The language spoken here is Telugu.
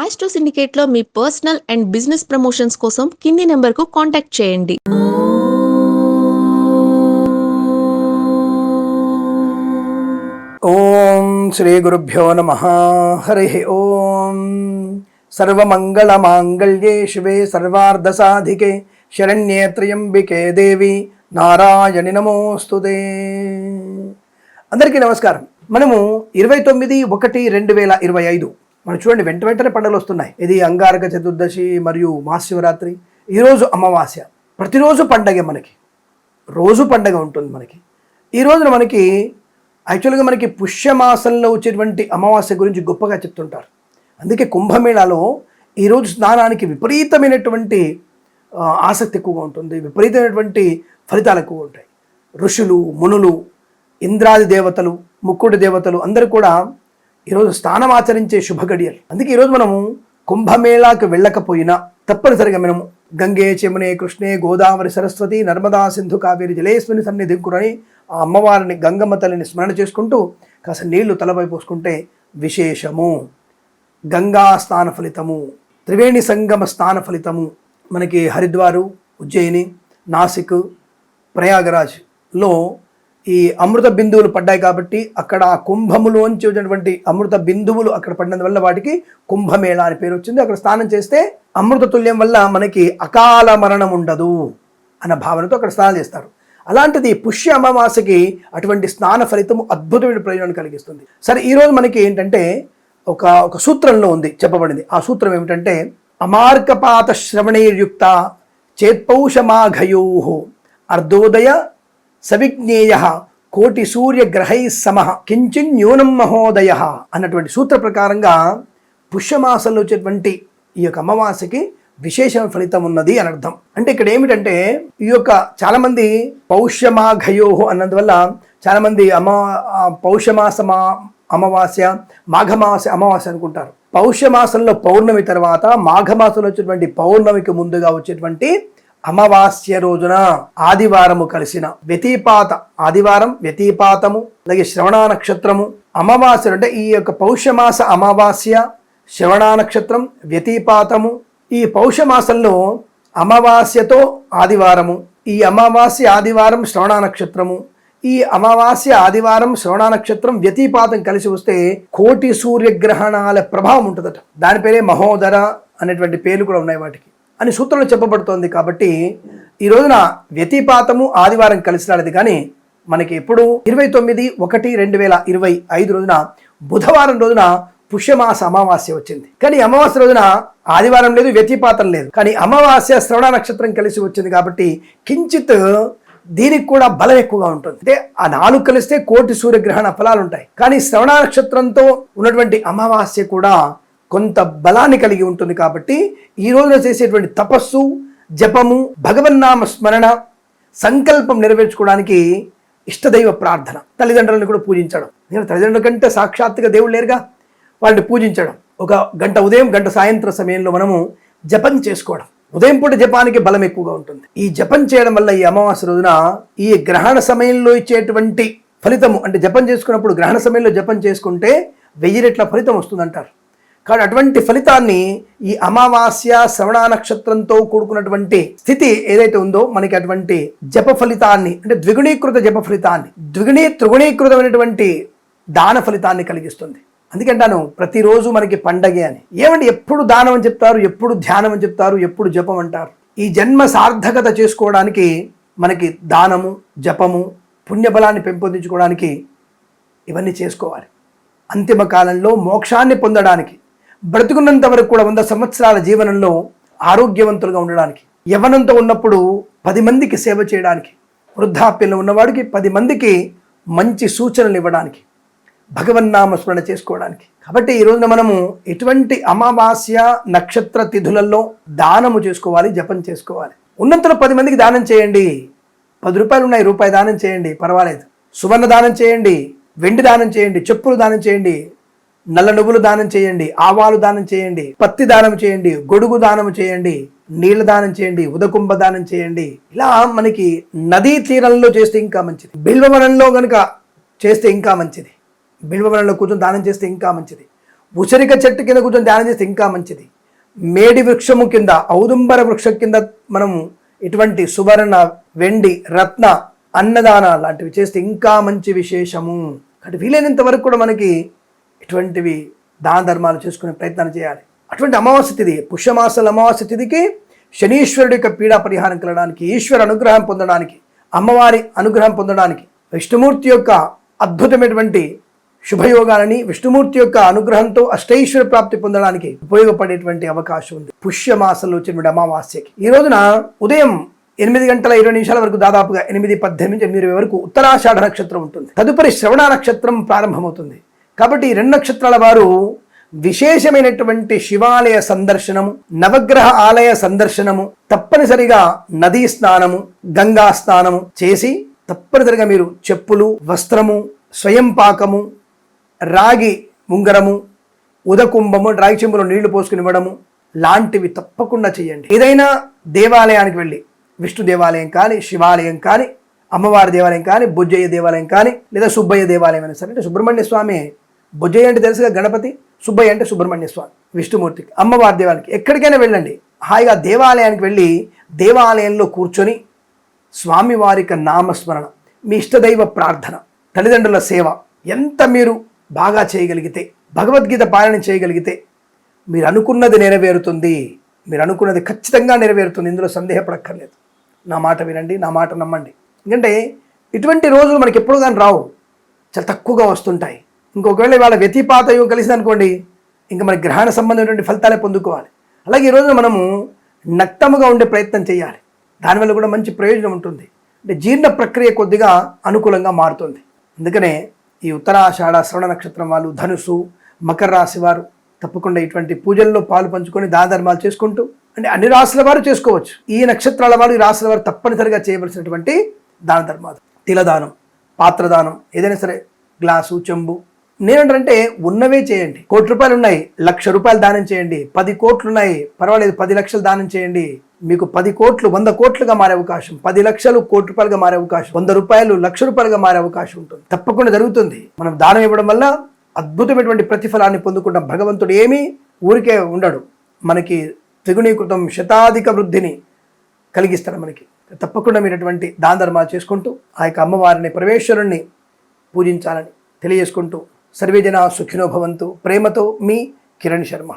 ఆస్ట్రో సిండికేట్లో మీ పర్సనల్ అండ్ బిజినెస్ ప్రమోషన్స్ కోసం కింది నెంబర్కు కాంటాక్ట్ చేయండి. ఓం శ్రీ గురుభ్యో నమ. హరి ఓం. సర్వమంగళమాంగళ్యే శివే సర్వార్ధసాధికే. శరణ్యే త్రయంబికే దేవి నారాయణి నమోస్తుతే. అందరికీ నమస్కారం. మనము ఇరవై తొమ్మిది ఒకటి రెండు వేల ఇరవై ఐదు. మనం చూడండి వెంట వెంటనే పండుగలు వస్తున్నాయి. ఇది అంగారక చతుర్దశి మరియు మహాశివరాత్రి. ఈరోజు అమావాస్య. ప్రతిరోజు పండగే మనకి. రోజు పండగ ఉంటుంది మనకి. ఈ రోజున మనకి యాక్చువల్గా మనకి పుష్యమాసంలో వచ్చేటువంటి అమావాస్య గురించి గొప్పగా చెప్తుంటారు. అందుకే కుంభమేళాలో ఈరోజు స్నానానికి విపరీతమైనటువంటి ఆసక్తి ఎక్కువగా ఉంటుంది. విపరీతమైనటువంటి ఫలితాలు ఎక్కువగా ఉంటాయి. ఋషులు మునులు ఇంద్రాది దేవతలు ముక్కుడు దేవతలు అందరూ కూడా ఈరోజు స్నానం ఆచరించే శుభ గడియలు. అందుకే ఈరోజు మనము కుంభమేళాకు వెళ్ళకపోయినా తప్పనిసరిగా మనము గంగే చెమునే కృష్ణే గోదావరి సరస్వతి నర్మదా సింధు కావేరి జలేశ్వని సన్నిధింకురని ఆ అమ్మవారిని గంగమ్మ తల్లిని స్మరణ చేసుకుంటూ కాస్త నీళ్ళు తలపై పోసుకుంటే విశేషము. గంగా స్నాన ఫలితము త్రివేణి సంగమ స్నాన ఫలితము మనకి హరిద్వారు ఉజ్జయిని నాసిక్ ప్రయాగరాజ్లో ఈ అమృత బిందువులు పడ్డాయి కాబట్టి అక్కడ ఆ కుంభములోంచి వచ్చినటువంటి అమృత బిందువులు అక్కడ పడినందువల్ల వాటికి కుంభమేళ అని పేరు వచ్చింది. అక్కడ స్నానం చేస్తే అమృత తుల్యం వల్ల మనకి అకాల మరణం ఉండదు అన్న భావనతో అక్కడ స్నానం చేస్తారు. అలాంటిది పుష్య అమావాస్యకి అటువంటి స్నాన ఫలితము అద్భుతమైన ప్రయోజనం కలిగిస్తుంది. సరే ఈరోజు మనకి ఏంటంటే ఒక ఒక సూత్రంలో ఉంది చెప్పబడింది. ఆ సూత్రం ఏమిటంటే అమార్కపాత శ్రవణేర్యుక్త చేత్పౌషమాఘయో అర్ధోదయ సవిజ్ఞేయ కోటి సూర్య గ్రహై సమ. కించిన్ న్యూనం మహోదయ అన్నటువంటి సూత్ర ప్రకారంగా పుష్యమాసంలో వచ్చేటువంటి ఈ యొక్క అమావాస్యకి విశేష ఫలితం ఉన్నది అని అర్థం. అంటే ఇక్కడ ఏమిటంటే ఈ యొక్క చాలామంది పౌష్యమాఘయో అన్నందువల్ల చాలామంది అమ అమా పౌష్యమాసమా అమావాస్య మాఘమాస అమావాస్య అనుకుంటారు. పౌష్యమాసంలో పౌర్ణమి తర్వాత మాఘమాసంలో వచ్చేటువంటి పౌర్ణమికి ముందుగా వచ్చేటువంటి అమావాస్య రోజున ఆదివారము కలిసిన వ్యతిపాత ఆదివారం వ్యతిపాతము అలాగే శ్రవణ నక్షత్రము. అమావాస్య అంటే ఈ యొక్క పౌష్యమాస అమావాస్య శ్రవణ నక్షత్రం వ్యతిపాతము. ఈ పౌషమాసంలో అమావాస్యతో ఆదివారము ఈ అమావాస్య ఆదివారం శ్రవణ నక్షత్రము. ఈ అమావాస్య ఆదివారం శ్రవణ నక్షత్రం వ్యతిపాతం కలిసి వస్తే కోటి సూర్యగ్రహణాల ప్రభావం ఉంటుందట. దాని పేరే మహోదర అనేటువంటి పేర్లు కూడా ఉన్నాయి వాటికి. అని సూత్రంలో చెప్పబడుతోంది కాబట్టి ఈ రోజున వ్యతిపాతము ఆదివారం కలిసి కానీ మనకి ఎప్పుడు? ఇరవై తొమ్మిది ఒకటి రెండు వేల ఇరవై ఐదు రోజున బుధవారం రోజున పుష్యమాస అమావాస్య వచ్చింది. కానీ అమావాస్య రోజున ఆదివారం లేదు వ్యతిపాతం లేదు. కానీ అమావాస్య శ్రవణ నక్షత్రం కలిసి వచ్చింది కాబట్టి కించిత్ దీనికి కూడా బలం ఎక్కువగా ఉంటుంది. అంటే ఆ నాలుగు కలిస్తే కోటి సూర్యగ్రహణ ఫలాలు ఉంటాయి. కానీ శ్రవణ నక్షత్రంతో ఉన్నటువంటి అమావాస్య కూడా కొంత బలాన్ని కలిగి ఉంటుంది కాబట్టి ఈ రోజున చేసేటువంటి తపస్సు జపము భగవన్నామ స్మరణ సంకల్పం నెరవేర్చుకోవడానికి ఇష్టదైవ ప్రార్థన. తల్లిదండ్రులను కూడా పూజించడం. నేను తల్లిదండ్రుల కంటే సాక్షాత్తుగా దేవుడు లేరుగా? వాళ్ళని పూజించడం. ఒక గంట ఉదయం గంట సాయంత్రం సమయంలో మనము జపం చేసుకోవడం. ఉదయం పూట జపానికి బలం ఎక్కువగా ఉంటుంది. ఈ జపం చేయడం వల్ల ఈ అమావాస్య రోజున ఈ గ్రహణ సమయంలో ఇచ్చేటువంటి ఫలితము అంటే జపం చేసుకున్నప్పుడు గ్రహణ సమయంలో జపం చేసుకుంటే వెయ్యి రెట్ల ఫలితం వస్తుందంటారు. కానీ అటువంటి ఫలితాన్ని ఈ అమావాస్య శ్రవణ నక్షత్రంతో కూడుకున్నటువంటి స్థితి ఏదైతే ఉందో మనకి అటువంటి జప ఫలితాన్ని అంటే ద్విగుణీకృత జప ఫలితాన్ని ద్విగుణీ త్రిగుణీకృతమైనటువంటి దాన ఫలితాన్ని కలిగిస్తుంది. అందుకంటాను ప్రతిరోజు మనకి పండగే అని. ఏమండి ఎప్పుడు దానం అని చెప్తారు ఎప్పుడు ధ్యానం అని చెప్తారు ఎప్పుడు జపం అంటారు? ఈ జన్మ సార్థకత చేసుకోవడానికి మనకి దానము జపము పుణ్యబలాన్ని పెంపొందించుకోవడానికి ఇవన్నీ చేసుకోవాలి. అంతిమ కాలంలో మోక్షాన్ని పొందడానికి బ్రతుకున్నంత వరకు కూడా వంద సంవత్సరాల జీవనంలో ఆరోగ్యవంతులుగా ఉండడానికి యవ్వనంతో ఉన్నప్పుడు పది మందికి సేవ చేయడానికి వృద్ధాప్యంలో ఉన్నవాడికి పది మందికి మంచి సూచనలు ఇవ్వడానికి భగవన్నామ స్మరణ చేసుకోవడానికి. కాబట్టి ఈ రోజున మనము ఎటువంటి అమావాస్య నక్షత్ర తిథులలో దానము చేసుకోవాలి జపం చేసుకోవాలి. ఉన్నంతలో పది మందికి దానం చేయండి. పది రూపాయలు ఉన్నాయి రూపాయి దానం చేయండి పర్వాలేదు. సువర్ణ దానం చేయండి వెండి దానం చేయండి చెప్పులు దానం చేయండి నల్ల నువ్వులు దానం చేయండి ఆవాలు దానం చేయండి పత్తి దానం చేయండి గొడుగు దానం చేయండి నీళ్ళ దానం చేయండి ఉదకుంభ దానం చేయండి. ఇలా మనకి నదీ తీరంలో చేస్తే ఇంకా మంచిది. బిల్వవనంలో కనుక చేస్తే ఇంకా మంచిది. బిల్వవనంలో కూర్చొని దానం చేస్తే ఇంకా మంచిది. ఉసిరిక చెట్టు కింద కూర్చొని దానం చేస్తే ఇంకా మంచిది. మేడి వృక్షము కింద ఔదుంబర వృక్షం కింద మనము ఇటువంటి సువర్ణ వెండి రత్న అన్నదాన లాంటివి చేస్తే ఇంకా మంచి విశేషము. కాబట్టి వీలైనంత వరకు కూడా మనకి ఇటువంటివి దాన ధర్మాలు చేసుకునే ప్రయత్నాలు చేయాలి. అటువంటి అమావాస్య తిథి పుష్యమాసాల అమావాస్య తిథికి శనీశ్వరుడి యొక్క పీడా పరిహారం కలడానికి ఈశ్వర అనుగ్రహం పొందడానికి అమ్మవారి అనుగ్రహం పొందడానికి విష్ణుమూర్తి యొక్క అద్భుతమైనటువంటి శుభయోగాలని విష్ణుమూర్తి యొక్క అనుగ్రహంతో అష్టైశ్వర ప్రాప్తి పొందడానికి ఉపయోగపడేటువంటి అవకాశం ఉంది. పుష్యమాసంలో వచ్చినటువంటి అమావాస్యకి. ఈ రోజున ఉదయం ఎనిమిది గంటల ఇరవై నిమిషాల వరకు దాదాపుగా ఎనిమిది పద్దెనిమిది నుంచి ఎనిమిది ఇరవై వరకు ఉత్తరాషాఢ నక్షత్రం ఉంటుంది. తదుపరి శ్రవణ నక్షత్రం ప్రారంభమవుతుంది. కాబట్టి ఈ రెండు నక్షత్రాల వారు విశేషమైనటువంటి శివాలయ సందర్శనము నవగ్రహ ఆలయ సందర్శనము తప్పనిసరిగా నదీ స్నానము గంగా స్నానము చేసి తప్పనిసరిగా మీరు చెప్పులు వస్త్రము స్వయం పాకము రాగి ఉంగరము ఉదకుంభము రాగి చెంబులో నీళ్ళు పోసుకుని ఇవ్వడము లాంటివి తప్పకుండా చేయండి. ఏదైనా దేవాలయానికి వెళ్ళి విష్ణు దేవాలయం కానీ శివాలయం కానీ అమ్మవారి దేవాలయం కానీ బుజ్జయ్య దేవాలయం కానీ లేదా సుబ్బయ్య దేవాలయం అయినా సరే అంటే సుబ్రహ్మణ్య స్వామి భుజయ్య అంటే తెలుసుగా గణపతి సుబ్బయ్య అంటే సుబ్రహ్మణ్య స్వామి విష్ణుమూర్తికి అమ్మవారి దేవాలయానికి. ఎక్కడికైనా వెళ్ళండి. హాయిగా దేవాలయానికి వెళ్ళి దేవాలయంలో కూర్చొని స్వామివారి యొక్క నామస్మరణ మీ ఇష్టదైవ ప్రార్థన తల్లిదండ్రుల సేవ ఎంత మీరు బాగా చేయగలిగితే భగవద్గీత పాలన చేయగలిగితే మీరు అనుకున్నది నెరవేరుతుంది. మీరు అనుకున్నది ఖచ్చితంగా నెరవేరుతుంది. ఇందులో సందేహపడక్కర్లేదు. నా మాట వినండి నా మాట నమ్మండి. ఎందుకంటే ఇటువంటి రోజులు మనకి ఎప్పుడు కానీ రావు. చాలా తక్కువగా వస్తుంటాయి. ఇంకొకవేళ వాళ్ళ వ్యతిపాత యోగం కలిసింది అనుకోండి ఇంకా మన గ్రహణ సంబంధమైనటువంటి ఫలితాలే పొందుకోవాలి. అలాగే ఈ మనము నక్తముగా ఉండే ప్రయత్నం చేయాలి. దానివల్ల కూడా మంచి ప్రయోజనం ఉంటుంది. అంటే జీర్ణ ప్రక్రియ కొద్దిగా అనుకూలంగా మారుతుంది. అందుకనే ఈ ఉత్తరాషాఢ శ్రవణ నక్షత్రం వాళ్ళు ధనుసు మకర రాశి వారు తప్పకుండా ఇటువంటి పూజల్లో పాలు పంచుకొని దానధర్మాలు చేసుకుంటూ అంటే అన్ని రాశుల వారు చేసుకోవచ్చు. ఈ నక్షత్రాల వారు ఈ రాశుల వారు తప్పనిసరిగా చేయవలసినటువంటి దాన ధర్మాలు. తిలదానం పాత్రదానం ఏదైనా సరే గ్లాసు చెంబు నేనంటే ఉన్నవే చేయండి. కోటి రూపాయలు ఉన్నాయి లక్ష రూపాయలు దానం చేయండి. పది కోట్లు ఉన్నాయి పర్వాలేదు పది లక్షలు దానం చేయండి. మీకు పది కోట్లు వంద కోట్లుగా మారే అవకాశం పది లక్షలు కోటి రూపాయలుగా మారే అవకాశం వంద రూపాయలు లక్ష రూపాయలుగా మారే అవకాశం ఉంటుంది. తప్పకుండా జరుగుతుంది. మనం దానం ఇవ్వడం వల్ల అద్భుతమైనటువంటి ప్రతిఫలాన్ని పొందుకుంటాం భగవంతుడు ఏమీ ఊరికే ఉండడు. మనకి త్రిగుణీకృతం శతాధిక వృద్ధిని కలిగిస్తాడు మనకి. తప్పకుండా మీరు అటువంటి దాన ధర్మాలు చేసుకుంటూ ఆ యొక్క అమ్మవారిని పరమేశ్వరుణ్ణి పూజించాలని తెలియజేసుకుంటూ సర్వేజన సుఖినో భవంతు. ప్రేమతో మీ కిరణ్ శర్మ.